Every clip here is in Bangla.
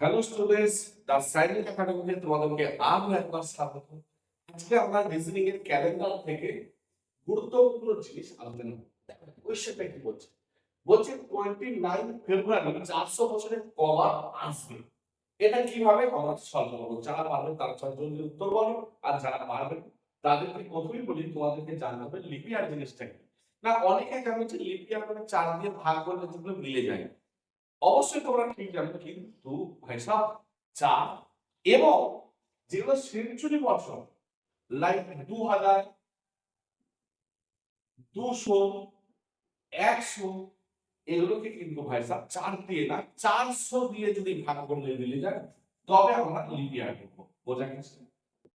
হ্যালো স্টুডেন্টস দ্য সাইনিক একাডেমিতে তোমাদেরকে আরও একবার স্বাগত। আজকে আমরা রিজনিং এর ক্যালেন্ডার থেকে গুরুত্বপূর্ণ জিনিস আলোচনা কোয়েশ্চেনটা কি বলছে? বলছে টোয়েন্টি নাইন ফেব্রুয়ারি চারশো বছরের কবার আসবে। এটা কীভাবে আমরা সলভ করব যারা পারবে তারা জলদি উত্তর বলো, আর যারা পারবে তাদেরকে প্রথমেই বলি, তোমাদেরকে জানতে হবে লিপিয়ার জিনিসটা কি। না, অনেকে জানো যে লিপিয়ার মানে চার দিয়ে ভাগ করলে যেগুলো মিলে যায়। অবশ্যই তোমরা ঠিক জানো কিন্তু ভাইসাব চার এবং যেগুলো সেঞ্চুরি বছর লাইক দু হাজার দুশো, একশো, এগুলোকে কিন্তু ভাইসাব চার দিয়ে না, চারশো দিয়ে যদি ভাগ করে মিলে যায়, তবে আমরা লিপিয়ার করব বোঝা গেছে?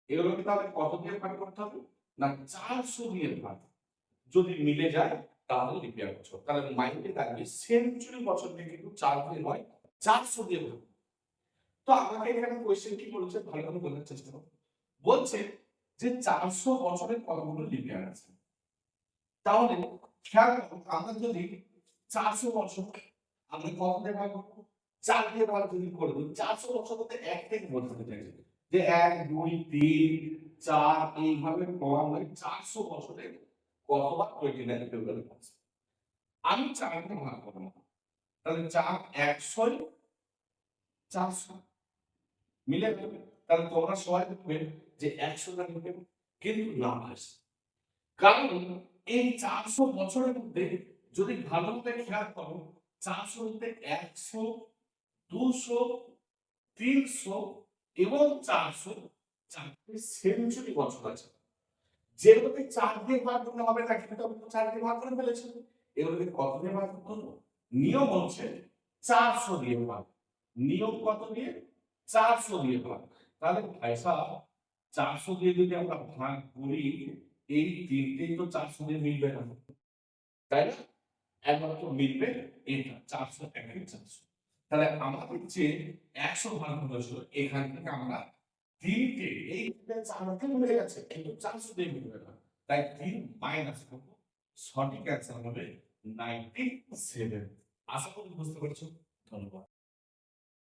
এগুলোকে তাহলে কত দিয়ে ভাগ করতে হবে? না, চারশো দিয়ে ভাগ যদি মিলে যায় তাহলে লিপিয়ার বছর তাহলে মাইন্ডে থাকবে সেঞ্চুরি বছরকে কিন্তু চার দিয়ে নয় চারশো দিয়ে ভাগ তো আমাকে এখানে কোয়েশ্চেন কি বলেছে? ভালো করে বোঝার চেষ্টা করো বলছে যে চারশো বছরের কতগুলো লিপিয়ার আছে? তাহলে খেয়াল আমরা যদি চারশো বছর, আমরা কত দিয়ে ভাগ করব? চার দিয়ে ভাগ যদি করে দিই চারশো বছর বলতে এক থেকে বোঝাতে চাইছে যে এক, দুই, তিন, চার, এইভাবে ক্রমান্বয়ে চারশো বছরের কতবার টোয়েন্টি নাইন ফেব্রুয়ারি আছে? আমি চারকে ভাগ তাহলে চার চারশো। মিলে তাহলে তোমরা সবাই দেখবে যে একশো কিন্তু না কারণ এই চারশো বছরের মধ্যে যদি ভালোভাবে খেয়াল করো চারশো মধ্যে একশো, দুশো, তিনশো এবং চারশো চারটে সেঞ্চুরি বছর আছে। যেগুলোকে চার দিয়ে ভাগ করলে হবে না কিন্তু তো চার দিয়ে ভাগ করে ফেলেছি এগুলোকে কত দিয়ে ভাগ করব? নিয়ম হচ্ছে চারশো দিয়ে ভাগ। নিয়ম কত দিয়ে? চারশো দিয়ে ভাগ। তাহলে ভাইসা, চারশো দিয়ে যদি আমরা ভাগ করি, এই তিনটেই তো চারশো দিয়ে মিলবে না। তাই না? একমাত্র মিলবে এটা, চারশো একের চারশো। তাহলে আমাদের যে একশো ভাগ হয়েছিল, এখান থেকে আমরা তিনটে, এই চারটে মিলে গেছে, কিন্তু চারশো দিয়ে মিলবে না। তাই তিন মাইনাস করব, সঠিক অ্যান্সার হবে নাইনটি সেভেন আশা করি বুঝতে পারছ। ধন্যবাদ।